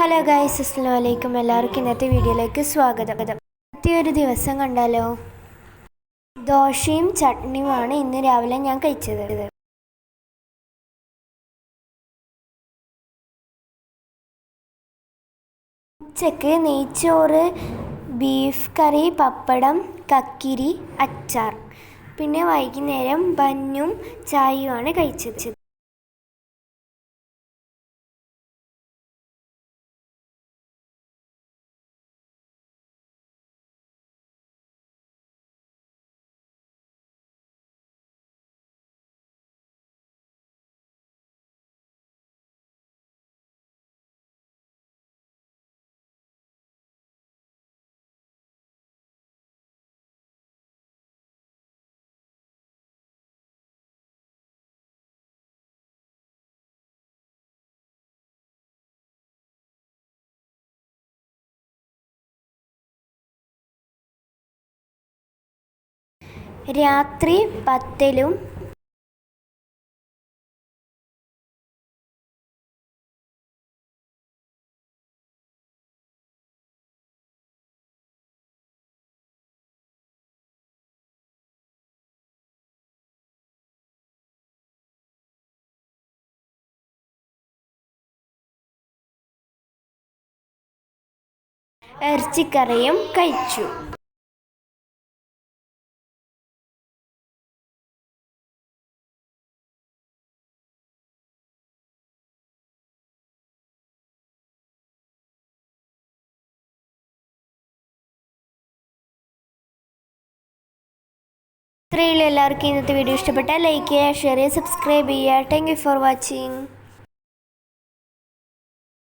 Hello guys അസ്സാം വലൈക്കും എല്ലാവർക്കും ഇന്നത്തെ വീഡിയോയിലേക്ക് സ്വാഗതം. ഒരു ദിവസം കണ്ടാലോ? ദോശയും ചട്നിയുമാണ് ഇന്ന് രാവിലെ ഞാൻ കഴിച്ചത്. ഉച്ചയ്ക്ക് നെയ്ച്ചോറ് ബീഫ് കറി പപ്പടം കക്കിരി അച്ചാർ. പിന്നെ വൈകുന്നേരം ബന്നും ചായയുമാണ് കഴിച്ചത്. രാത്രി പത്തിലും ഇറച്ചിക്കറിയും കഴിച്ചു. ഇത്രയുള്ള എല്ലാവർക്കും ഇന്നത്തെ വീഡിയോ ഇഷ്ടപ്പെട്ടാൽ ലൈക്ക് ചെയ്യുക ഷെയർ ചെയ്യുക സബ്സ്ക്രൈബ് ചെയ്യുക. Thank you for watching